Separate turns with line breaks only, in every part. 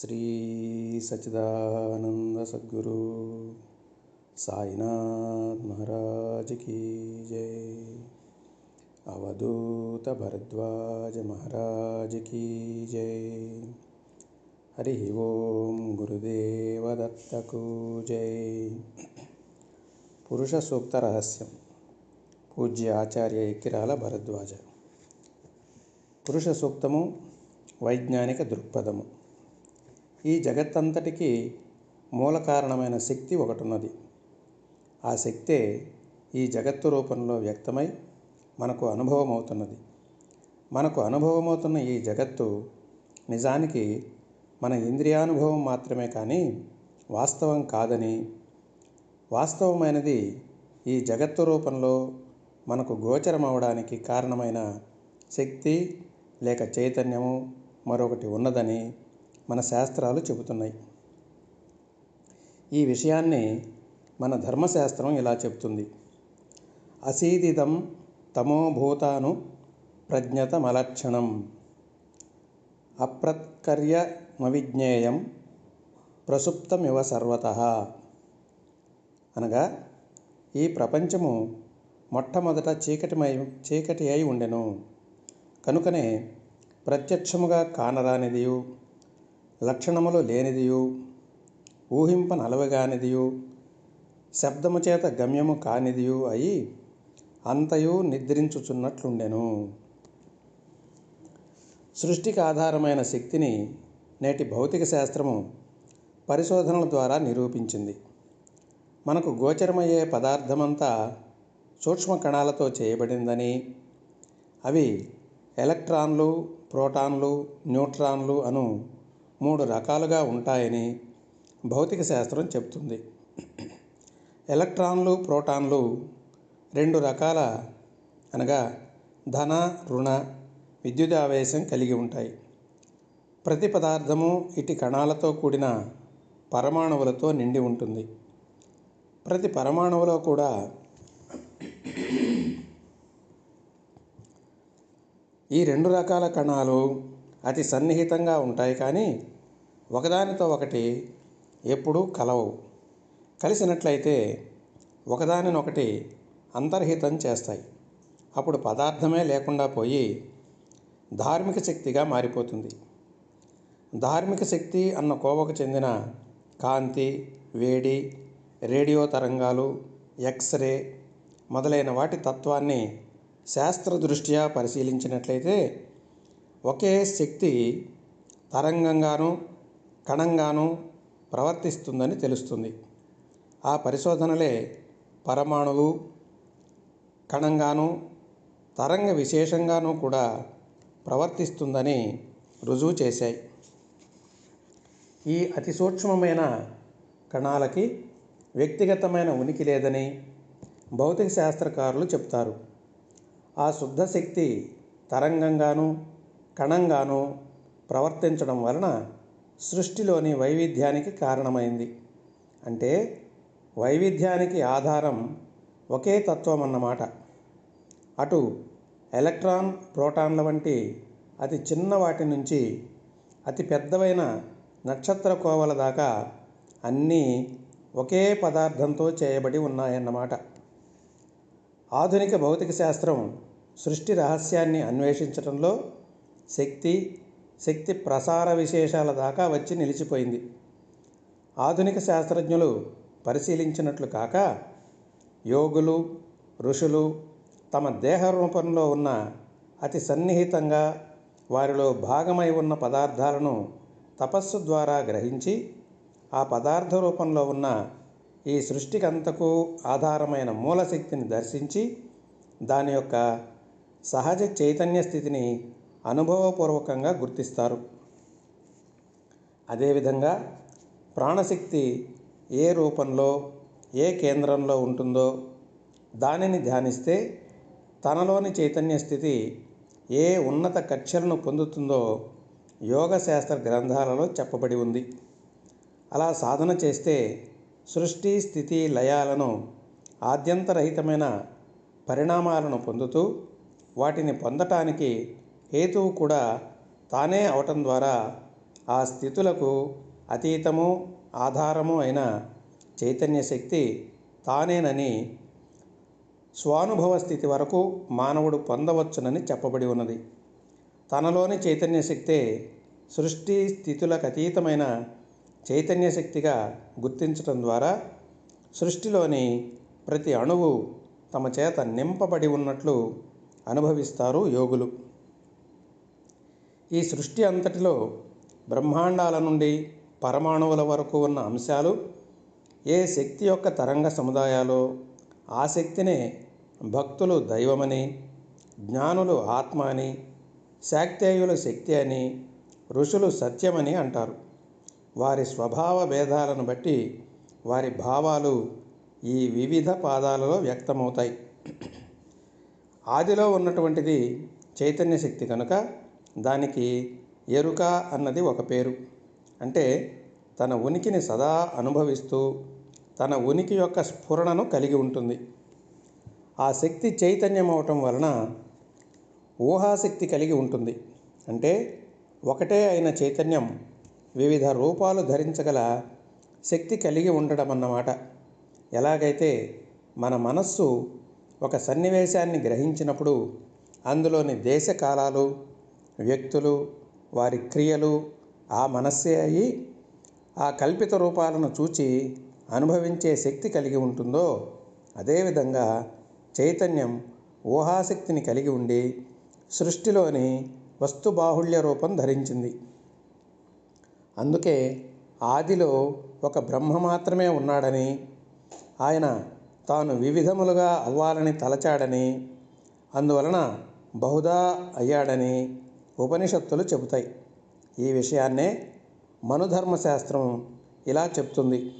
శ్రీ సచిదానంద సద్గురు సాయినాథ్ మహారాజ్ కీ జై. అవధూత భరద్వాజ మహారాజ్ కీ జై. హరి ఓం గురుదేవదత్తకు జై. పురుష సూక్త రహస్యం. పూజ్య ఆచార్య ఎక్కిరాల భరద్వాజ. పురుష సూక్తము వైజ్ఞానిక దృక్పథము. ఈ జగత్తంతటికి మూల కారణమైన శక్తి ఒకటి ఉన్నది ఆ శక్తే ఈ జగత్తు రూపంలో వ్యక్తమై మనకు అనుభవం అవుతున్నది మనకు అనుభవమవుతున్న ఈ జగత్తు నిజానికి మన ఇంద్రియానుభవం మాత్రమే కానీ వాస్తవం కాదని వాస్తవమైనది ఈ జగత్తు రూపంలో మనకు గోచరమవడానికి కారణమైన శక్తి లేక చైతన్యము మరొకటి ఉన్నదని మన శాస్త్రాలు చెబుతున్నాయి. ఈ విషయాన్ని మన ధర్మశాస్త్రం ఇలా చెప్తుంది అసీదిదం తమోభూతాను ప్రజ్ఞతమలక్షణం. అప్రత్కర్యమవిజ్ఞేయం ప్రసుప్తమివ సర్వత. అనగా ఈ ప్రపంచము మొట్టమొదట చీకటిమై చీకటి అయి ఉండెను. కనుకనే ప్రత్యక్షముగా కానరానిదియు. లక్షణములు లేనిదియు ఊహింప నలవగానిదియు శబ్దము చేత గమ్యము కానిదియు అయి అంతయు నిద్రించుచున్నట్లుండెను. సృష్టికి ఆధారమైన శక్తిని నేటి భౌతిక శాస్త్రము పరిశోధనల ద్వారా నిరూపించింది. మనకు గోచరమయ్యే పదార్థమంతా సూక్ష్మ కణాలతో చేయబడిందని అవి ఎలక్ట్రాన్లు ప్రోటాన్లు న్యూట్రాన్లు అను మూడు రకాలుగా ఉంటాయని భౌతిక శాస్త్రం చెప్తుంది ఎలక్ట్రాన్లు ప్రోటాన్లు రెండు రకాల అనగా ధన రుణ విద్యుదావేశం కలిగి ఉంటాయి. ప్రతి పదార్థము ఇటు కణాలతో కూడిన పరమాణువులతో నిండి ఉంటుంది. ప్రతి పరమాణువులో కూడా ఈ రెండు రకాల కణాలు అతి సన్నిహితంగా ఉంటాయి కానీ ఒకదానితో ఒకటి ఎప్పుడూ కలవు. కలిసినట్లయితే ఒకదానినొకటి అంతర్హితం చేస్తాయి. అప్పుడు పదార్థమే లేకుండా పోయి ధార్మిక శక్తిగా మారిపోతుంది. ధార్మిక శక్తి అన్న కోవకు చెందిన కాంతి వేడి రేడియో తరంగాలు ఎక్స్రే మొదలైన వాటి తత్వాన్ని శాస్త్ర దృష్ట్యా పరిశీలించినట్లయితే ఒకే శక్తి తరంగంగాను కణంగానూ ప్రవర్తిస్తుందని తెలుస్తుంది. ఆ పరిశోధనలే పరమాణువు కణంగానూ తరంగ విశేషంగానూ కూడా ప్రవర్తిస్తుందని రుజువు చేశాయి. ఈ అతి సూక్ష్మమైన కణాలకి వ్యక్తిగతమైన ఉనికి లేదని భౌతిక శాస్త్రకారులు చెప్తారు. ఆ శుద్ధ శక్తి తరంగంగాను కణంగాను ప్రవర్తించడం వలన సృష్టిలోని వైవిధ్యానికి కారణమైంది. అంటే వైవిధ్యానికి ఆధారం ఒకే తత్వం అన్నమాట అటు ఎలక్ట్రాన్ ప్రోటాన్ల వంటి అతి చిన్న వాటి నుంచి అతి పెద్దవైన నక్షత్ర కోవల దాకా అన్నీ ఒకే పదార్థంతో చేయబడి ఉన్నాయన్నమాట. ఆధునిక భౌతిక శాస్త్రం సృష్టి రహస్యాన్ని అన్వేషించడంలో శక్తి శక్తి ప్రసార విశేషాల దాకా వచ్చి నిలిచిపోయింది. ఆధునిక శాస్త్రజ్ఞులు పరిశీలించినట్లు కాక యోగులు ఋషులు తమ దేహ రూపంలో ఉన్న అతి సన్నిహితంగా వారిలో భాగమై ఉన్న పదార్థాలను తపస్సు ద్వారా గ్రహించి ఆ పదార్థ రూపంలో ఉన్న ఈ సృష్టికంతకు ఆధారమైన మూలశక్తిని దర్శించి దాని యొక్క సహజ చైతన్య స్థితిని అనుభవపూర్వకంగా గుర్తిస్తారు. అదేవిధంగా ప్రాణశక్తి ఏ రూపంలో ఏ కేంద్రంలో ఉంటుందో దానిని ధ్యానిస్తే తనలోని చైతన్య స్థితి ఏ ఉన్నత కక్షలను పొందుతుందో యోగ శాస్త్ర గ్రంథాలలో చెప్పబడి ఉంది. అలా సాధన చేస్తే సృష్టి స్థితి లయాలను ఆద్యంతరహితమైన పరిణామాలను పొందుతూ వాటిని పొందటానికి హేతువు కూడా తానే అవటం ద్వారా ఆ స్థితులకు అతీతము ఆధారము అయిన చైతన్య శక్తి తానేనని స్వానుభవ స్థితి వరకు మానవుడు పొందవచ్చునని చెప్పబడి ఉన్నది. తనలోని చైతన్య శక్తే సృష్టి స్థితులకు అతీతమైన చైతన్య శక్తిగా గుర్తించటం ద్వారా సృష్టిలోని ప్రతి అణువు తమ చేత నింపబడి ఉన్నట్లు అనుభవిస్తారు యోగులు. ఈ సృష్టి అంతటిలో బ్రహ్మాండాల నుండి పరమాణువుల వరకు ఉన్న అంశాలు ఏ శక్తి యొక్క తరంగ సముదాయాలో ఆ శక్తినే భక్తులు దైవమని జ్ఞానులు ఆత్మ అని శాక్తేయులు శక్తి అని ఋషులు సత్యమని అంటారు. వారి స్వభావ భేదాలను బట్టి వారి భావాలు ఈ వివిధ పాదాలలో వ్యక్తమవుతాయి. ఆదిలో ఉన్నటువంటిది చైతన్య శక్తి కనుక దానికి ఎరుక అన్నది ఒక పేరు. అంటే తన ఉనికిని సదా అనుభవిస్తూ తన ఉనికి యొక్క స్ఫురణను కలిగి ఉంటుంది. ఆ శక్తి చైతన్యం అవటం వలన ఊహాశక్తి కలిగి ఉంటుంది. అంటే ఒకటే అయిన చైతన్యం వివిధ రూపాలు ధరించగల శక్తి కలిగి ఉండడం అన్నమాట ఎలాగైతే మన మనస్సు ఒక సన్నివేశాన్ని గ్రహించినప్పుడు అందులోని దేశకాలాలు వ్యక్తులు వారి క్రియలు ఆ మనస్సే అయి ఆ కల్పిత రూపాలను చూచి అనుభవించే శక్తి కలిగి ఉంటుందో అదేవిధంగా చైతన్యం ఊహాశక్తిని కలిగి ఉండి సృష్టిలోని వస్తుబాహుళ్య రూపం ధరించింది. అందుకే ఆదిలో ఒక బ్రహ్మ మాత్రమే ఉన్నాడని ఆయన తాను వివిధములుగా అవ్వాలని తలచాడని అందువలన బహుదా అయ్యాడని ఉపనిషత్తులు చెబుతాయి. ఈ విషయాన్నే మనుధర్మశాస్త్రం ఇలా చెప్తుంది.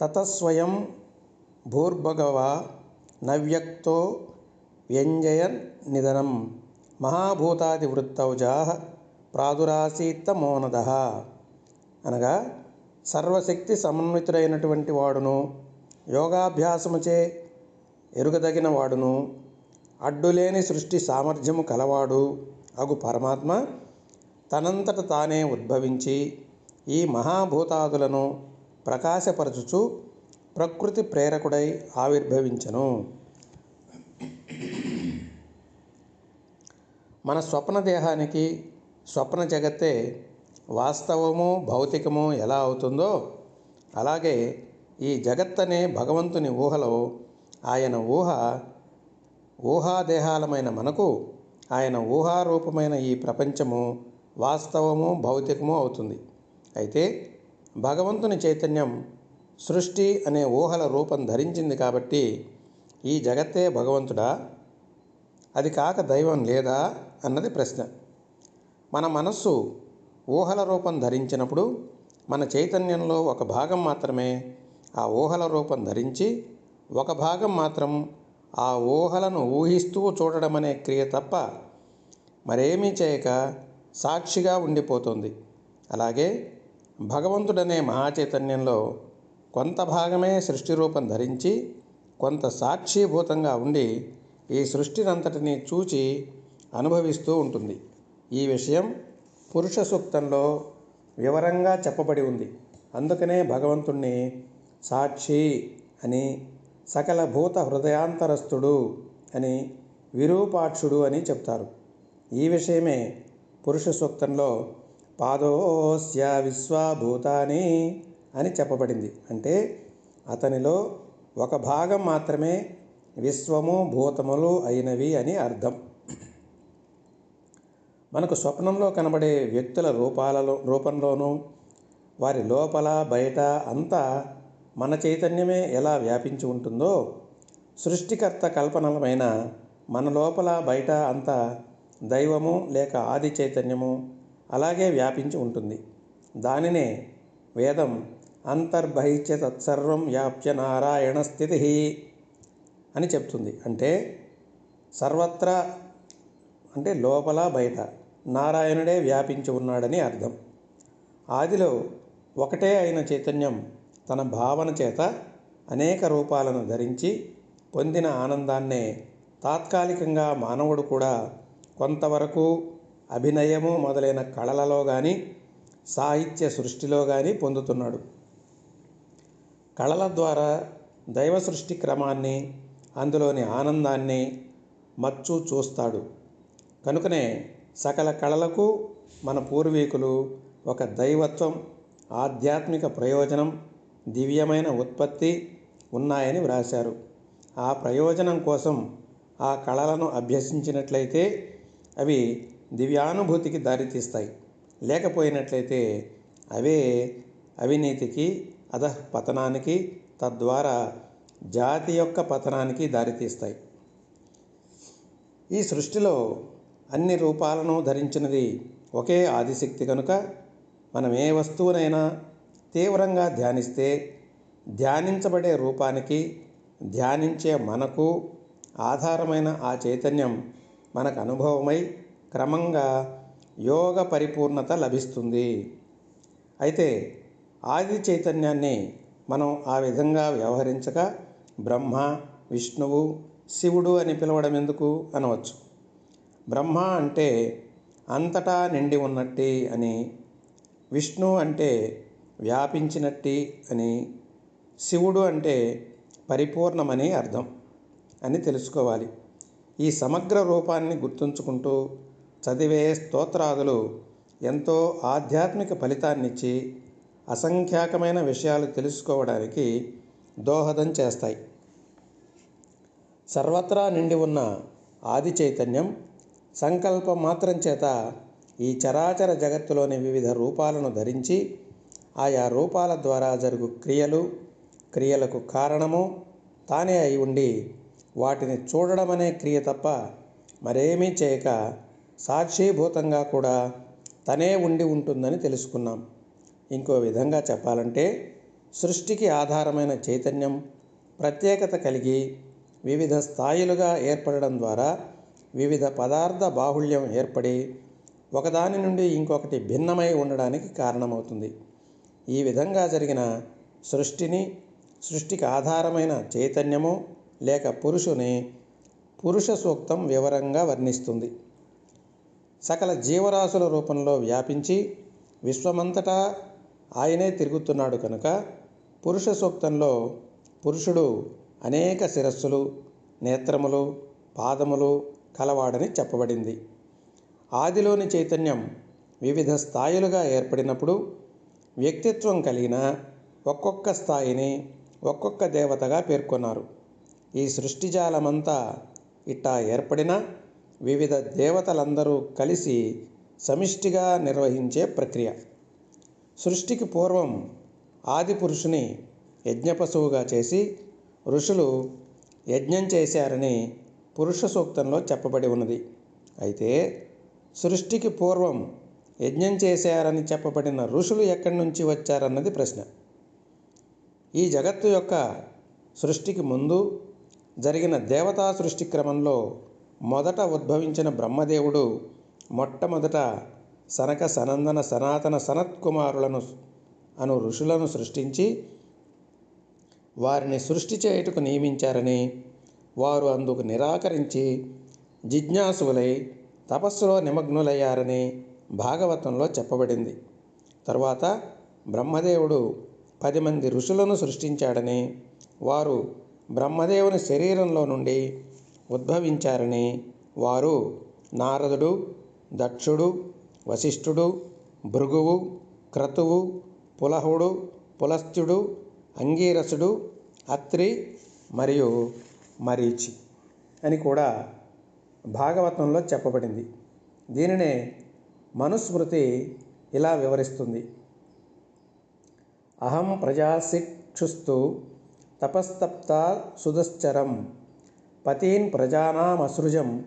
తతస్వయం భూర్భగవ నవ్యక్తో వ్యంజయ నిధనం మహాభూతాది వృత్తౌజా ప్రాదురాసీత్తమోనద అనగా సర్వశక్తి సమన్వితుడైనటువంటి వాడును యోగాభ్యాసముచే ఎరుగదగిన వాడును అడ్డులేని సృష్టి సామర్థ్యము కలవాడు అగు పరమాత్మ తనంతట తానే ఉద్భవించి ఈ మహాభూతాదులను ప్రకాశపరచుచు ప్రకృతి ప్రేరకుడై ఆవిర్భవించను మన స్వప్న దేహానికి స్వప్న జగత్తే వాస్తవము భౌతికము ఎలా అవుతుందో అలాగే ఈ జగత్తనే భగవంతుని ఊహలో ఆయన ఊహ ఊహాదేహాలమైన మనకు ఆయన ఊహారూపమైన ఈ ప్రపంచము వాస్తవము భౌతికము అవుతుంది. అయితే భగవంతుని చైతన్యం సృష్టి అనే ఊహల రూపం ధరించింది కాబట్టి ఈ జగత్తే భగవంతుడా? అది కాక దైవం లేదా? అన్నది ప్రశ్న. మన మనస్సు ఊహల రూపం ధరించినప్పుడు మన చైతన్యంలో ఒక భాగం మాత్రమే ఆ ఊహల రూపం ధరించి ఒక భాగం మాత్రం ఆ ఊహలను ఊహిస్తూ చూడడం అనే క్రియ తప్ప మరేమీ చేయక సాక్షిగా ఉండిపోతుంది. అలాగే భగవంతుడనే మహాచైతన్యంలో కొంత భాగమే సృష్టి రూపం ధరించి కొంత సాక్షిభూతంగా ఉండి ఈ సృష్టినంతటిని చూచి అనుభవిస్తూ ఉంటుంది. ఈ విషయం పురుష సూక్తంలో వివరంగా చెప్పబడి ఉంది. అందుకనే భగవంతుణ్ణి సాక్షి అని సకల భూత హృదయాంతరస్థుడు అని విరూపాక్షుడు అని చెప్తారు. ఈ విషయమే పురుష సూక్తంలో పాదోస్య విశ్వభూతాని అని చెప్పబడింది. అంటే అతనిలో ఒక భాగం మాత్రమే విశ్వము భూతములు అయినవి అని అర్థం. మనకు స్వప్నంలో కనబడే వ్యక్తుల రూపాలలో రూపంలోనూ వారి లోపల బయట అంతా మన చైతన్యమే ఎలా వ్యాపించి ఉంటుందో సృష్టికర్త కల్పనలమైన మన లోపల బయట అంతా దైవము లేక ఆది చైతన్యము అలాగే వ్యాపించి ఉంటుంది. దానినే వేదం అంతర్బహిత్య తత్సర్వం వ్యాప్య నారాయణ స్థితి అని చెప్తుంది. అంటే సర్వత్రా అంటే లోపల బయట నారాయణుడే వ్యాపించి ఉన్నాడని అర్థం. ఆదిలో ఒకటే అయిన చైతన్యం తన భావన చేత అనేక రూపాలను ధరించి పొందిన ఆనందాన్నే తాత్కాలికంగా మానవుడు కూడా కొంతవరకు అభినయము మొదలైన కళలలో కానీ సాహిత్య సృష్టిలో కానీ పొందుతున్నాడు. కళల ద్వారా దైవ సృష్టి క్రమాన్ని అందులోని ఆనందాన్ని మచ్చు చూస్తాడు. కనుకనే సకల కళలకు మన పూర్వీకులు ఒక దైవత్వం ఆధ్యాత్మిక ప్రయోజనం దివ్యమైన ఉత్పత్తి ఉన్నాయని వ్రాశారు. ఆ ప్రయోజనం కోసం ఆ కళలను అభ్యసించినట్లయితే అవి దివ్యానుభూతికి దారితీస్తాయి. లేకపోయినట్లయితే అవే అవినీతికి అధః పతనానికి తద్వారా జాతి యొక్క పతనానికి దారితీస్తాయి. ఈ సృష్టిలో అన్ని రూపాలను ధరించినది ఒకే ఆదిశక్తి కనుక మనం ఏ వస్తువునైనా తీవ్రంగా ధ్యానిస్తే ధ్యానించబడే రూపానికి ధ్యానించే మనకు ఆధారమైన ఆ చైతన్యం మనకు అనుభవమై క్రమంగా యోగ పరిపూర్ణత లభిస్తుంది. అయితే ఆది చైతన్యాన్ని మనం ఆ విధంగా వ్యవహరించక బ్రహ్మ విష్ణువు శివుడు అని పిలవడం ఎందుకు అనవచ్చు? బ్రహ్మ అంటే అంతటా నిండి ఉన్నట్టి అని విష్ణు అంటే వ్యాపించినట్టి అని శివుడు అంటే పరిపూర్ణమని అర్థం అని తెలుసుకోవాలి. ఈ సమగ్ర రూపాన్ని గుర్తుంచుకుంటూ చదివే స్తోత్రాదులు ఎంతో ఆధ్యాత్మిక ఫలితాన్నిచ్చి అసంఖ్యాకమైన విషయాలు తెలుసుకోవడానికి దోహదం చేస్తాయి. సర్వత్రా నిండి ఉన్న ఆది చైతన్యం సంకల్పం మాత్రం చేత ఈ చరాచర జగత్తులోని వివిధ రూపాలను ధరించి ఆయా రూపాల ద్వారా జరుగు క్రియలు క్రియలకు కారణము తానే అయి ఉండి వాటిని చూడడం అనే క్రియ తప్ప మరేమీ చేయక సాక్షిభూతంగా కూడా తనే ఉండి ఉంటుందని తెలుసుకున్నాం. ఇంకో విధంగా చెప్పాలంటే సృష్టికి ఆధారమైన చైతన్యం ప్రత్యేకత కలిగి వివిధ స్థాయిలుగా ఏర్పడడం ద్వారా వివిధ పదార్థ బాహుళ్యం ఏర్పడి ఒకదాని నుండి ఇంకొకటి భిన్నమై ఉండడానికి కారణమవుతుంది. ఈ విధంగా జరిగిన సృష్టిని సృష్టికి ఆధారమైన చైతన్యము లేక పురుషుని పురుష సూక్తం వివరంగా వర్ణిస్తుంది. సకల జీవరాశుల రూపంలో వ్యాపించి విశ్వమంతటా ఆయనే తిరుగుతున్నాడు కనుక పురుష సూక్తంలో పురుషుడు అనేక శిరస్సులు నేత్రములు పాదములు కలవాడని చెప్పబడింది. ఆదిలోని చైతన్యం వివిధ స్థాయిలుగా ఏర్పడినప్పుడు వ్యక్తిత్వం కలిగిన ఒక్కొక్క స్థాయిని ఒక్కొక్క దేవతగా పేర్కొన్నారు. ఈ సృష్టిజాలమంతా ఇట్టా ఏర్పడిన వివిధ దేవతలందరూ కలిసి సమిష్టిగా నిర్వహించే ప్రక్రియ. సృష్టికి పూర్వం ఆది పురుషుని యజ్ఞపశువుగా చేసి ఋషులు యజ్ఞం చేశారని పురుష సూక్తంలో చెప్పబడి ఉన్నది. అయితే సృష్టికి పూర్వం యజ్ఞం చేశారని చెప్పబడిన ఋషులు ఎక్కడి నుంచి వచ్చారన్నది ప్రశ్న. ఈ జగత్తు యొక్క సృష్టికి ముందు జరిగిన దేవతా సృష్టి క్రమంలో మొదట ఉద్భవించిన బ్రహ్మదేవుడు మొట్టమొదట సనక సనందన సనాతన సనత్కుమారులను అను ఋషులను సృష్టించి వారిని సృష్టి చేయుటకు నియమించారని వారు అందుకు నిరాకరించి జిజ్ఞాసులై తపస్సులో నిమగ్నులయ్యారని భాగవతంలో చెప్పబడింది. తరువాత బ్రహ్మదేవుడు పది మంది ఋషులను సృష్టించాడని వారు బ్రహ్మదేవుని శరీరంలో నుండి ఉద్భవించారని వారు నారదుడు దక్షుడు వశిష్ఠుడు భృగువు క్రతువు పులహుడు పులస్త్యుడు అంగీరసుడు అత్రి మరియు మరీచి అని కూడా భాగవతంలో చెప్పబడింది. దీనినే మనుస్మృతి ఇలా వివరిస్తుంది. అహం ప్రజాశిక్షుస్తు తపస్తప్త సుదశ్చరం పతీన్ ప్రజానామసృజం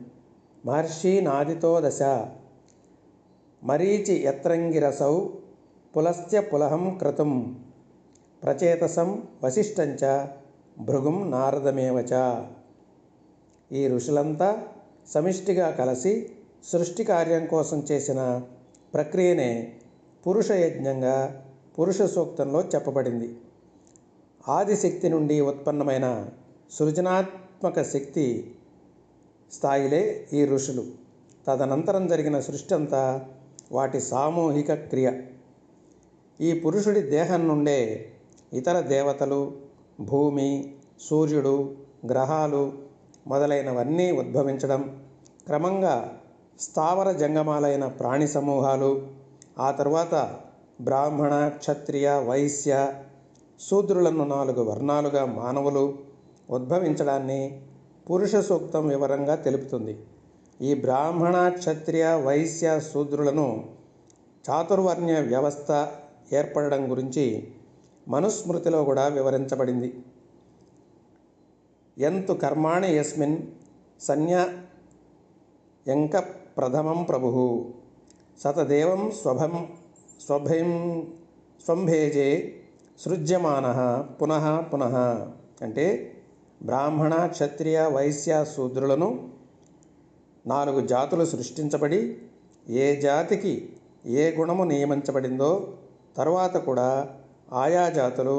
మహర్షీనాదితో దశ మరీచి యత్రంగిరసౌ పులస్త్య పులహం క్రతుం ప్రచేతసం వశిష్టంచ భృగుం నారదమేవచ ఈ ఋషులంతా సమిష్టిగా కలిసి సృష్టి కార్యం కోసం చేసిన ప్రక్రియనే పురుష యజ్ఞంగా పురుష సూక్తంలో చెప్పబడింది. ఆదిశక్తి నుండి ఉత్పన్నమైన సృజనాత్మక శక్తి స్థాయిలే ఈ ఋషులు. తదనంతరం జరిగిన సృష్టి అంతా వాటి సామూహిక క్రియ. ఈ పురుషుడి దేహం నుండే ఇతర దేవతలు భూమి సూర్యుడు గ్రహాలు మొదలైనవన్నీ ఉద్భవించడం క్రమంగా స్థావర జంగమాలైన ప్రాణి సమూహాలు ఆ తర్వాత బ్రాహ్మణ క్షత్రియ వైశ్య శూద్రులను నాలుగు వర్ణాలుగా మానవులు ఉద్భవించడాన్ని పురుష సూక్తం వివరంగా తెలుపుతుంది. ఈ బ్రాహ్మణ క్షత్రియ వైశ్య శూద్రులను చాతుర్వర్ణ్య వ్యవస్థ ఏర్పడడం గురించి మనుస్మృతిలో కూడా వివరించబడింది. ఎంతు కర్మాణి యస్మిన్ సన్య ఎంక ప్రథమం ప్రభు సతదేవం స్వభం స్వభం స్వంభేజే సృజ్యమాన పునః పునః అంటే బ్రాహ్మణ క్షత్రియ వైశ్య శూద్రులను నాలుగు జాతులు సృష్టించబడి ఏ జాతికి ఏ గుణము నియమించబడిందో తరువాత కూడా ఆయా జాతులు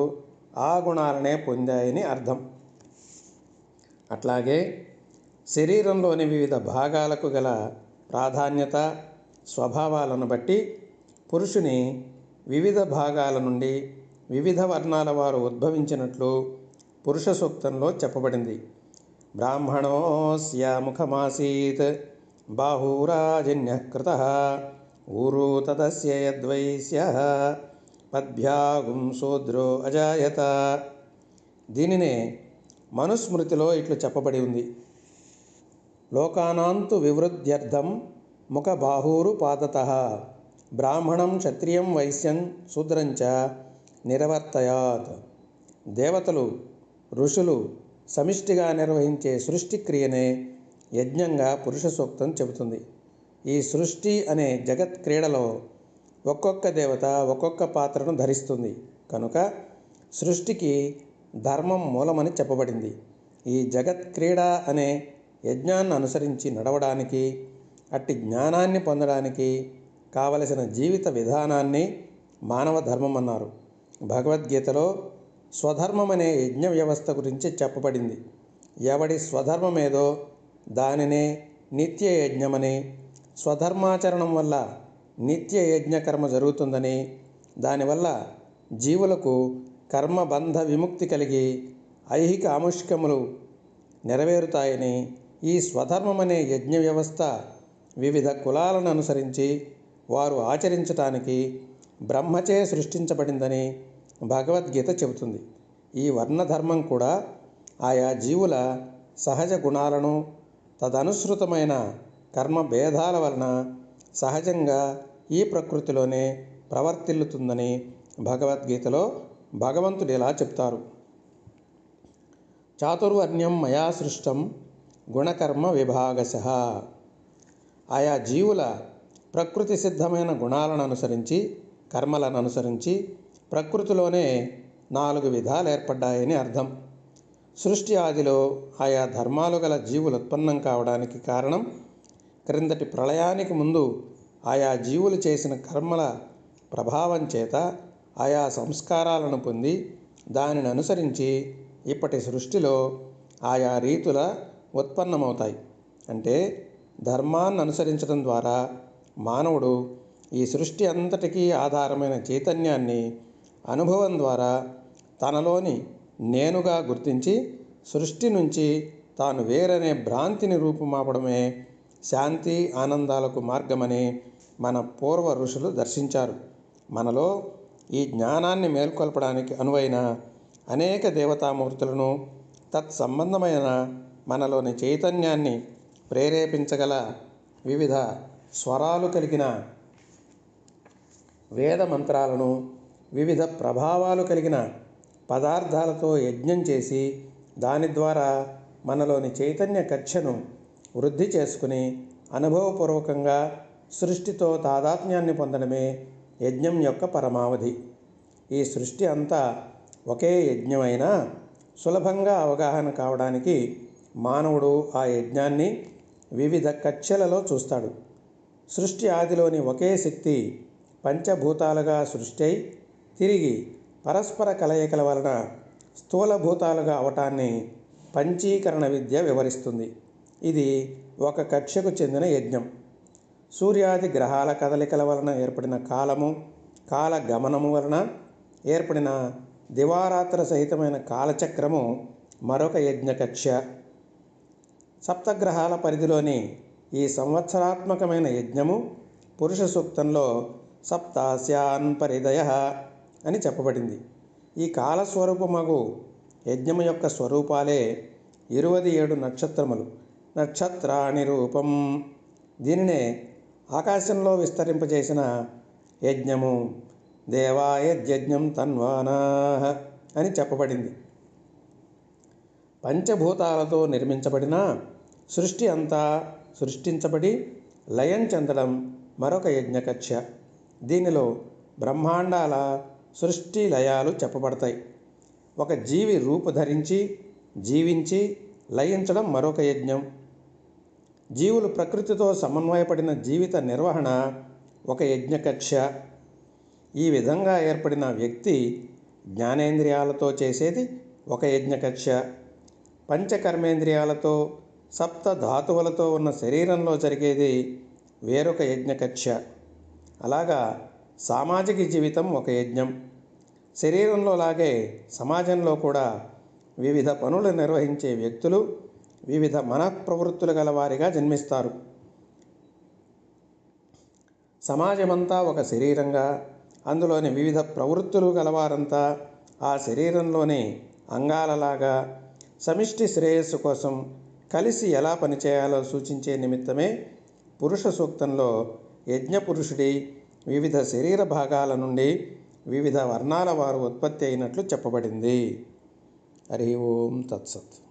ఆ గుణాలనే పొందాయని అర్థం. అట్లాగే శరీరంలోని వివిధ భాగాలకు గల ప్రాధాన్యత స్వభావాలను బట్టి పురుషుని వివిధ భాగాల నుండి వివిధ వర్ణాల వారు ఉద్భవించినట్లు పురుష సూక్తంలో చెప్పబడింది. బ్రాహ్మణోస్య ముఖమాసీత్ బాహూరాజన్య కృత ఊరు తదస్య యద్వైశ్య పద్భ్యాగుం శూద్రో అజాయత. దీనినే మనుస్మృతిలో ఇట్లు చెప్పబడి ఉంది. లోకానాంతు వివృద్ధ్యర్థం ముఖ బాహూరు పాదత బ్రాహ్మణం క్షత్రియం వైశ్యం శూద్రంచ నిరవర్తయాత్. దేవతలు ఋషులు సమిష్టిగా నిర్వహించే సృష్టి క్రియనే యజ్ఞంగా పురుష సూక్తం చెబుతుంది. ఈ సృష్టి అనే జగత్ క్రీడలో ఒక్కొక్క దేవత ఒక్కొక్క పాత్రను ధరిస్తుంది. కనుక సృష్టికి ధర్మం మూలమని చెప్పబడింది. ఈ జగత్ క్రీడ అనే యజ్ఞాన్ని అనుసరించి నడవడానికి అట్టి జ్ఞానాన్ని పొందడానికి కావలసిన జీవిత విధానాన్ని మానవ ధర్మం అన్నారు. భగవద్గీతలో స్వధర్మం అనే యజ్ఞ వ్యవస్థ గురించి చెప్పబడింది. ఎవడి స్వధర్మమేదో దానినే నిత్య యజ్ఞమని స్వధర్మాచరణం వల్ల నిత్య యజ్ఞ కర్మ జరుగుతుందని దానివల్ల జీవులకు కర్మబంధ విముక్తి కలిగి ఐహిక ఆముష్కములు నెరవేరుతాయని ఈ స్వధర్మం అనే యజ్ఞ వ్యవస్థ వివిధ కులాలను అనుసరించి వారు ఆచరించటానికి బ్రహ్మచే సృష్టించబడిందని భగవద్గీత చెబుతుంది. ఈ వర్ణధర్మం కూడా ఆయా జీవుల సహజ గుణాలను తదనుసృతమైన కర్మ భేదాల వలన సహజంగా ఈ ప్రకృతిలోనే ప్రవర్తిల్లుతుందని భగవద్గీతలో భగవంతుడు ఇలా చెప్తారు. చాతుర్వర్ణ్యం మయా సృష్టం గుణకర్మ విభాగశ. ఆయా జీవుల ప్రకృతి సిద్ధమైన గుణాలను అనుసరించి కర్మలను అనుసరించి ప్రకృతిలోనే నాలుగు విధాలు ఏర్పడ్డాయని అర్థం. సృష్టి ఆదిలో ఆయా ధర్మాలు గల జీవులు ఉత్పన్నం కావడానికి కారణం క్రిందటి ప్రళయానికి ముందు ఆయా జీవులు చేసిన కర్మల ప్రభావం చేత ఆయా సంస్కారాలను పొంది దానిని అనుసరించి ఇప్పటి సృష్టిలో ఆయా రీతుల ఉత్పన్నమవుతాయి. అంటే ధర్మాన్ని అనుసరించడం ద్వారా మానవుడు ఈ సృష్టి అంతటికీ ఆధారమైన చైతన్యాన్ని అనుభవం ద్వారా తనలోని నేనుగా గుర్తించి సృష్టి నుంచి తాను వేరనే భ్రాంతిని రూపుమాపడమే శాంతి ఆనందాలకు మార్గమని మన పూర్వ ఋషులు దర్శించారు. మనలో ఈ జ్ఞానాన్ని మేల్కొల్పడానికి అనువైన అనేక దేవతామూర్తులను తత్సంబంధమైన మనలోని చైతన్యాన్ని ప్రేరేపించగల వివిధ స్వరాలు కలిగిన వేద మంత్రాలను వివిధ ప్రభావాలు కలిగిన పదార్థాలతో యజ్ఞం చేసి దాని ద్వారా మనలోని చైతన్య కక్షను వృద్ధి చేసుకుని అనుభవపూర్వకంగా సృష్టితో తాదాత్మ్యాన్ని పొందడమే యజ్ఞం యొక్క పరమావధి. ఈ సృష్టి అంతా ఒకే యజ్ఞమైనా సులభంగా అవగాహన కావడానికి మానవుడు ఆ యజ్ఞాన్ని వివిధ కక్షలలో చూస్తాడు. సృష్టి ఆదిలోని ఒకే శక్తి పంచభూతాలుగా సృష్టి అయి తిరిగి పరస్పర కలయికల వలన స్థూలభూతాలుగా అవటాన్ని పంచీకరణ విద్య వివరిస్తుంది. ఇది ఒక కక్షకు చెందిన యజ్ఞం. సూర్యాది గ్రహాల కదలికల వలన ఏర్పడిన కాలము కాల గమనము వలన ఏర్పడిన దివారాత్ర సహితమైన కాలచక్రము మరొక యజ్ఞ కక్ష సప్తగ్రహాల పరిధిలోని ఈ సంవత్సరాత్మకమైన యజ్ఞము పురుష సూక్తంలో సప్తాస్యాన్ పరిదయ అని చెప్పబడింది. ఈ కాలస్వరూపమగు యజ్ఞము యొక్క స్వరూపాలే ఇరువది ఏడు నక్షత్రములు. నక్షత్రాణి రూపం. దీనినే ఆకాశంలో విస్తరింపజేసిన యజ్ఞము దేవాయజ్ఞం తన్వానా అని చెప్పబడింది. పంచభూతాలతో నిర్మించబడిన సృష్టి అంతా సృష్టించబడి లయం చెందడం మరొక యజ్ఞకక్ష దీనిలో బ్రహ్మాండాల సృష్టి లయాలు చెప్పబడతాయి. ఒక జీవి రూపు ధరించి జీవించి లయించడం మరొక యజ్ఞం. జీవులు ప్రకృతితో సమన్వయపడిన జీవిత నిర్వహణ ఒక యజ్ఞకక్ష ఈ విధంగా ఏర్పడిన వ్యక్తి జ్ఞానేంద్రియాలతో చేసేది ఒక యజ్ఞకక్ష పంచకర్మేంద్రియాలతో సప్త ధాతువులతో ఉన్న శరీరంలో జరిగేది వేరొక యజ్ఞకక్ష అలాగా సామాజిక జీవితం ఒక యజ్ఞం. శరీరంలో లాగే సమాజంలో కూడా వివిధ పనులు నిర్వహించే వ్యక్తులు వివిధ మనఃప్రవృత్తులు గలవారిగా జన్మిస్తారు. సమాజమంతా ఒక శరీరంగా అందులోని వివిధ ప్రవృత్తులు గలవారంతా ఆ శరీరంలోని అంగాలలాగా సమిష్టి శ్రేయస్సు కోసం కలిసి ఎలా పనిచేయాలో సూచించే నిమిత్తమే పురుష సూక్తంలో యజ్ఞపురుషుడి వివిధ శరీర భాగాల నుండి వివిధ వర్ణాల వారు ఉత్పత్తి అయినట్లు చెప్పబడింది. హరి ఓం తత్సత్.